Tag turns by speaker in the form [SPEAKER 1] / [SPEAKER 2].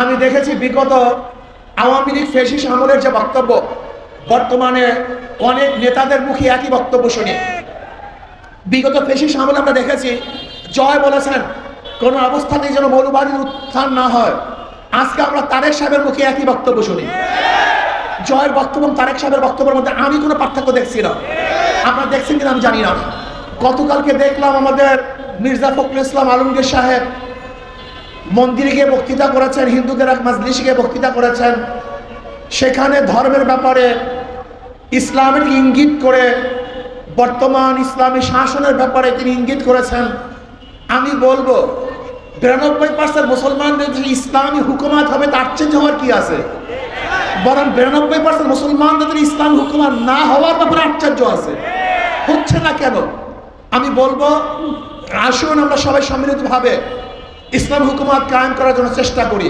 [SPEAKER 1] আমি দেখেছি বিগত আওয়ামী লীগ ফেসিস আমলের যে বক্তব্য, বর্তমানে অনেক নেতাদের মুখে একই বক্তব্য শুনি। বিগত ফেসিস আমলে আমরা দেখেছি, জয় বলেছেন, কোনো অবস্থাতেই যেন মৌলবাদীর উত্থান না হয়। আজকে আমরা তারেক সাহেবের মুখে একই বক্তব্য শুনি। জয়ের বক্তব্য এবং তারেক সাহেবের বক্তব্যের মধ্যে আমি কোনো পার্থক্য দেখছি না। আপনারা দেখছেন কিনা আমি জানি না। গতকালকে দেখলাম আমাদের মির্জা ফখরুল ইসলাম আলমগীর সাহেব মন্দিরে গিয়ে বক্তৃতা করেছেন, হিন্দুদের এক মাজলিসে গিয়ে বক্তৃতা করেছেন। সেখানে ধর্মের ব্যাপারে ইসলামের ইঙ্গিত করে, বর্তমান ইসলামী শাসনের ব্যাপারে তিনি ইঙ্গিত করেছেন। আমি বলব, বিরানব্বই পার্সেন্ট মুসলমানদের যে ইসলামী হুকুমাত হবে, তার চেঞ্জ হওয়ার কি আছে? বরং বিরানব্বই পার্সেন্ট মুসলমানদের ইসলাম হুকুমাত না হওয়ার ব্যাপারে আশ্চর্য আছে। হচ্ছে না কেন? আমি বলব, আসুন আমরা সবাই সম্মিলিতভাবে ইসলাম হুকুমাত কায়েম করার জন্য চেষ্টা করি।